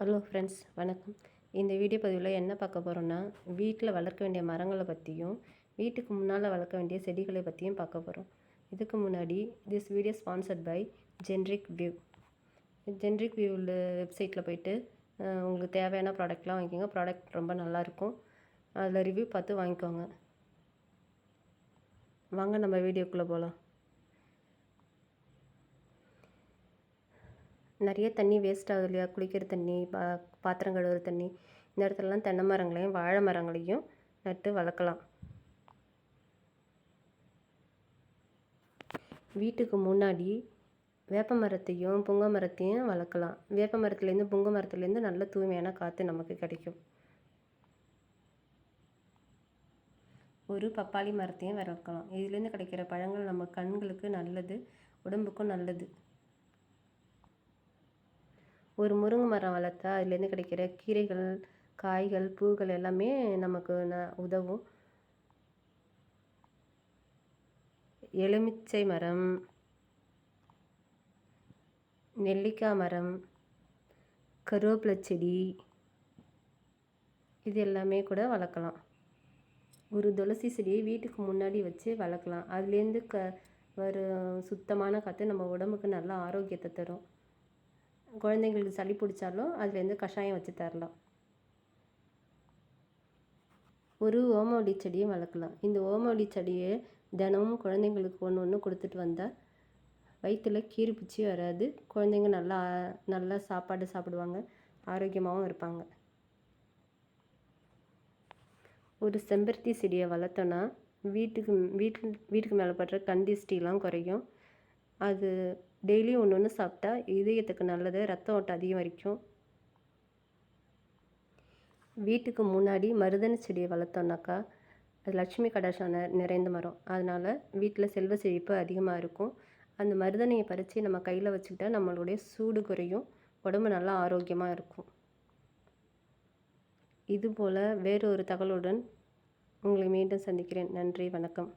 Hello friends வணக்கம். இந்த video பதிவில் என்ன பார்க்க போகிறோன்னா வீட்டில் வளர்க்க வேண்டிய மரங்களை பற்றியும் வீட்டுக்கு முன்னால் வளர்க்க வேண்டிய செடிகளை பற்றியும் பார்க்க போகிறோம் இதுக்கு முன்னாடி this video sponsored by Generic View Generic வியூவில் வெப்சைட்டில் போயிட்டு உங்களுக்கு தேவையான ப்ராடக்ட்லாம் வாங்கிக்கோங்க. ப்ராடக்ட் ரொம்ப நல்லாயிருக்கும் அதில் ரிவ்யூ பார்த்து வாங்கிக்கோங்க. வாங்க நம்ம வீடியோக்குள்ளே போகலாம் நிறைய தண்ணி வேஸ்ட் ஆகுது இல்லையா? குளிக்கிற தண்ணி பா பாத்திரம் கழுவுற தண்ணி. இந்த இடத்துலலாம் தென்னை மரங்களையும் வாழை மரங்களையும் நட்டு வளர்க்கலாம். வீட்டுக்கு முன்னாடி வேப்ப மரத்தையும் புங்க மரத்தையும் வளர்க்கலாம். வேப்ப மரத்துலேருந்து புங்க மரத்துலேருந்து நல்ல தூய்மையான காற்று நமக்கு கிடைக்கும். ஒரு பப்பாளி மரத்தையும் வளர்க்கலாம். இதுலேருந்து கிடைக்கிற பழங்கள் நம்ம கண்களுக்கு நல்லது உடம்புக்கும் நல்லது. ஒரு முருங்கை மரம் வளர்த்தா அதுலேருந்து கிடைக்கிற கீரைகள் காய்கள் பூக்கள் எல்லாமே நமக்கு ந உதவும். எலுமிச்சை மரம் நெல்லிக்காய் மரம் கருவேப்பிலை செடி இது எல்லாமே கூட வளர்க்கலாம். ஒரு துளசி செடியை வீட்டுக்கு முன்னாடி வச்சு வளர்க்கலாம். அதுலேருந்து க வரும் சுத்தமான காற்று நம்ம உடம்புக்கு நல்ல ஆரோக்கியத்தை தரும். குழந்தைங்களுக்கு சளி பிடிச்சாலும் அதுலேருந்து கஷாயம் வச்சு தரலாம். ஒரு ஓமவல்லி செடியும் வளர்க்கலாம். இந்த ஓமவல்லி செடியை தினமும் குழந்தைங்களுக்கு ஒன்று ஒன்று கொடுத்துட்டு வந்தால் வயிற்றில் கீரி பிச்சி வராது. குழந்தைங்க நல்லா நல்லா சாப்பாடு சாப்பிடுவாங்க. ஆரோக்கியமாகவும் இருப்பாங்க. ஒரு செம்பருத்தி செடியை வளர்த்தோன்னா வீட்டுக்கு வீட்டு வீட்டுக்கு மேலே படுற கண்டிஸ்டிலாம் குறையும். அது டெய்லியும் ஒன்று ஒன்று சாப்பிட்டா இதயத்துக்கு நல்லது ரத்த ஓட்டம் அதிகரிக்கும் வீட்டுக்கு முன்னாடி மருதன செடியை வளர்த்தோன்னாக்கா அது லட்சுமி கடாசான நிறைந்த மரம். அதனால் வீட்டில் செல்வ செழிப்பு அதிகமாக இருக்கும். அந்த மருதணையை பறித்து நம்ம கையில் வச்சுக்கிட்டா நம்மளுடைய சூடு குறையும் உடம்பு நல்லா ஆரோக்கியமாக இருக்கும். இதுபோல் வேறு ஒரு தகவலுடன் உங்களை மீண்டும் சந்திக்கிறேன். நன்றி வணக்கம்.